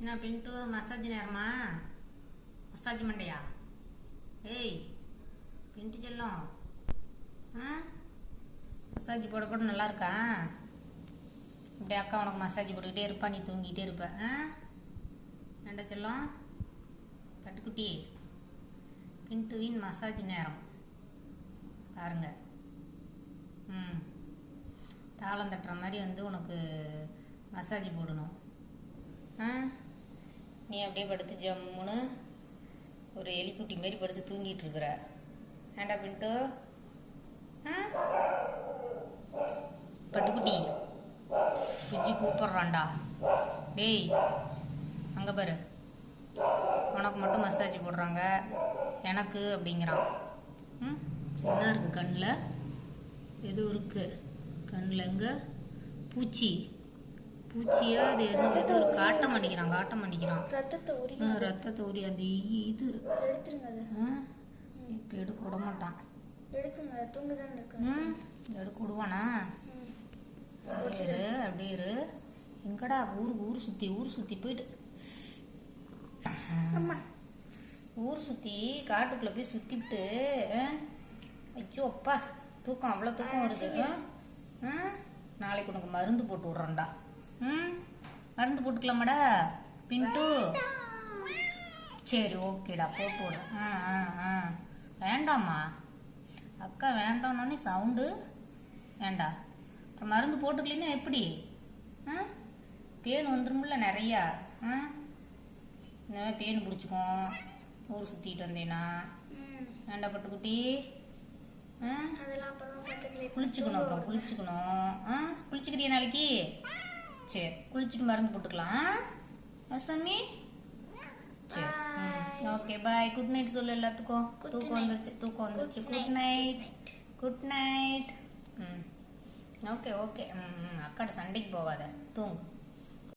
என்ன பின்ட்டு? மசாஜ் நேரமா? மசாஜ் மண்டையா? ஏய் பின்ட்டு செல்லம். ஆ? மசாஜ் போட போட நல்லா இருக்கா இப்படி அக்கா உனக்கு மசாஜ் போட்டுக்கிட்டே இருப்பா நீ தூங்கிட்டே இருப்ப. ஆ? ஏண்டா செல்லம்? பட்டுக்குட்டி. பின்ட்டுவின் மசாஜ் நேரம். பாருங்க. ம். தாளம் தட்டுற மாதிரி வந்து உனக்கு மசாஜ் போடணும். ஆ? நீ அப்படியே படுத்து ஜம்முன்னு ஒரு எலிக்குட்டி மாரி படுத்து தூங்கிட்டு இருக்கிற. ஏண்டா பின்ட்டு ஆ? பட்டுக்குட்டி பிஜி கூப்பிட்றான்டா. டேய் அங்கே பாரு. உனக்கு மட்டும் மசாஜ் போடுறாங்க. எனக்கு அப்படிங்கிறான். ம்? என்ன இருக்குது கண்ணில்? எதுவும் இருக்கு? கண்ணில் எங்கே? பூச்சி. பூச்சியா அது என்ன ஒரு காட்ட மாட்டேங்கிறான் காட்ட மாட்டேங்கிறான் ரத்தத்தை உரி ரத்தத்தை உரி இ- இது. எடுத்துருங்க இப்போ எடுக்க விட மாட்டான். எடுத்துருங்க அதை தூங்க தான் இருக்கு. ம் எடுக்க விடுவானா? அப்படியே இரு அப்படியே இரு. எங்கடா ஊர் ஊர் சுற்றி ஊர் சுற்றி போயிட்டு. ஊர் சுற்றி காட்டுக்குள்ளே போய் சுற்றிவிட்டு ஐயோ அப்பா தூக்கம் அவ்வளோ தூக்கம் வருது? நாளைக்கு உனக்கு மருந்து போட்டு விட்றேன்டா. ம்? மருந்து போட்டுக்கலாமாடா? பின்ட்டு சரி ஓகேடா போட்டு விடு ஆ ஆ ஆ. வேண்டாம்மா. அக்கா வேண்டாம்னோடனே சவுண்டு. வேண்டாம் அப்புறம் மருந்து போட்டுக்கலைன்னா எப்படி? ஆ? பேன் வந்துரும்ல நிறையா. ஆ? இந்த மாதிரி பேன் பிடிச்சிக்கும் ஊர் சுற்றிட்டு வந்தேன்னா ம் வேண்டா பட்டுக்குட்டி. குளிச்சுக்கணும் அப்புறம் குளிச்சுக்கணும். ஆ? குளிச்சுக்கிறியா நாளைக்கு? சரி குளிச்சுட்டு மருந்து போட்டுக்கலாம் அசாமி சரி ஓகே பாய் குட் நைட் சொல்லு எல்லாத்துக்கும். தூக்கம் வந்துருச்சு தூக்கம் வந்துருச்சு. குட் நைட் குட் நைட் ம் ஓகே ஓகே ம் அக்காட்ட சண்டைக்கு போகாத. தூங்கு.